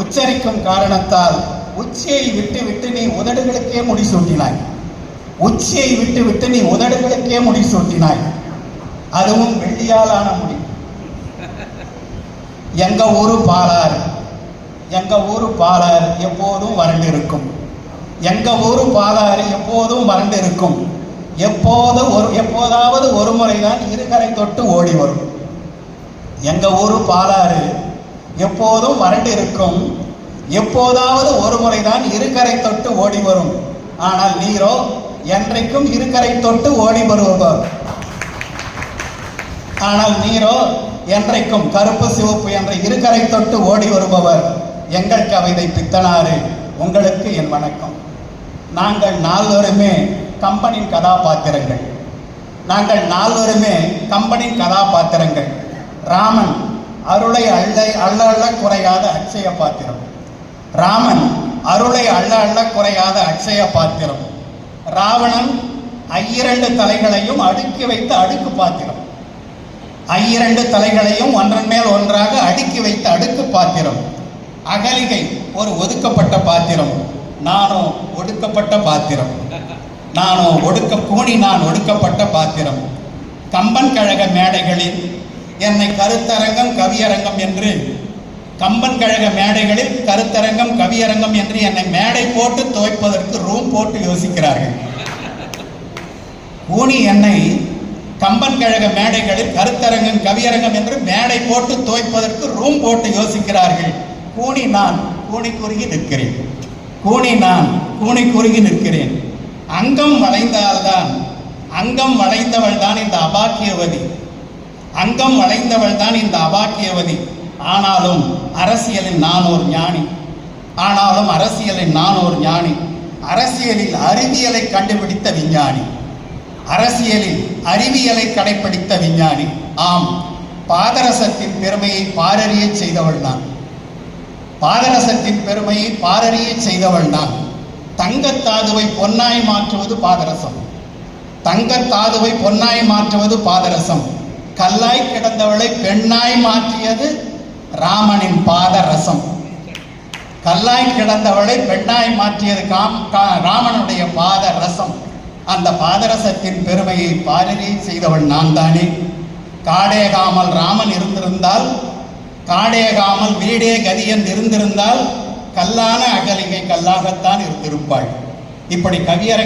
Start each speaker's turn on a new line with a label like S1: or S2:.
S1: உச்சரிக்கும் காரணத்தால் உச்சியை விட்டு விட்டு நீ உதடுகளுக்கே முடிசூட்டினாய் உச்சியை விட்டு விட்டு நீ உதடுகளுக்கே முடிசூட்டினாய் அதுவும் வெள்ளியால் ஆன முடி. எங்க ஊரு பாலாறு. எங்க ஊரு பாலாறு எப்போதும் வறண்டிருக்கும். எங்க ஊரு பாலாறு எப்போதும் வறண்டிருக்கும். எப்போது ஒரு எப்போதாவது ஒரு முறைதான் இருகரை தொட்டு ஓடி வரும். எங்க ஊரு பாலாறு எப்போதும் வறண்டு இருக்கும். எப்போதாவது ஒரு முறைதான் இருகரை தொட்டு ஓடி வரும். ஆனால் நீரோ என்றைக்கும் இருக்கரை தொட்டு ஓடி வருபவர். ஆனால் நீரோ என்றைக்கும் கருப்பு சிவப்பு என்ற இருகரை தொட்டு ஓடி வருபவர். எங்கள் கவிதை பித்தனாறு. உங்களுக்கு என் வணக்கம். நாங்கள் நால்வருமே கம்பனின் கதாபாத்திரங்கள். நாங்கள் நால்வருமே கம்பனின் கதாபாத்திரங்கள். ராமன் அருளை அள்ள அள்ள அள்ள குறையாத அக்ஷய பாத்திரம். ராமன் அருளை அள்ள அள்ள குறையாத அக்ஷய பாத்திரம். ராவணன் ஐயிரண்டு தலைகளையும் அடுக்கி வைத்த அடுக்கு பாத்திரம். ஐயிரண்டு தலைகளையும் ஒன்றன் மேல் ஒன்றாக அடுக்கி வைத்த அடுக்கு பாத்திரம். அகலிகை ஒரு ஒதுக்கப்பட்ட பாத்திரம். நானோ ஒடுக்கப்பட்ட பாத்திரம். நானோ ஒடுக்க கூணி நான் ஒடுக்கப்பட்ட பாத்திரம். கம்பன் கழக மேடைகளில் என்னை கருத்தரங்கம் கவியரங்கம் என்று. கம்பன் கழக மேடைகளில் கருத்தரங்கம் கவியரங்கம் என்று என்னை மேடை போட்டு துவைப்பதற்கு ரூம் போட்டு யோசிக்கிறார்கள். கூனி என்னை கம்பன் கழக மேடைகளில் கருத்தரங்கம் கவியரங்கம் என்று மேடை போட்டு துவைப்பதற்கு ரூம் போட்டு யோசிக்கிறார்கள். கூனி நான் கூனி குறுகி நிற்கிறேன். கூனி நான் கூனி குறுகி நிற்கிறேன். அங்கம் வளைந்தால்தான் அங்கம் வளைந்தவள் தான் இந்த அபாக்கியவதி. அங்கம் வளைந்தவள் தான் இந்த அபாக்கியவதி. ஆனாலும் அரசியலில் நான் ஒரு ஞானி. ஆனாலும் அரசியலில் நான் ஒரு ஞானி. அரசியலில் அறிவியலை கண்டுபிடித்த விஞ்ஞானி. அரசியலில் அறிவியலை கடைப்பிடித்த விஞ்ஞானி. ஆம் பாதரசத்தின் பெருமையை பாரறிய செய்தவள் தான் பாதரசத்தின் பெருமையை பாரறிய செய்தவள் தான் தங்கத்தாதுவை பொன்னாய் மாற்றுவது பாதரசம். தங்கத்தாதுவை பொன்னாய் மாற்றுவது பாதரசம். கல்லாய் கிடந்தவளை பெண்ணாய் மாற்றியது ராமனின் பாதரசம். கல்லாய் கிடந்தவளை பெண்ணாய் மாற்றியது காம் ராமனுடைய பாத ரசம் அந்த பாதரசத்தின் பெருமையை பாரதி செய்தவள் நான் தானே காடேகாமல் ராமன் இருந்திருந்தால் காடேகாமல் வீடே கதியன் இருந்திருந்தால் கல்லான அகலிகை கல்லாகத்தான் இருந்திருப்பாள். இப்படி கவியரங்க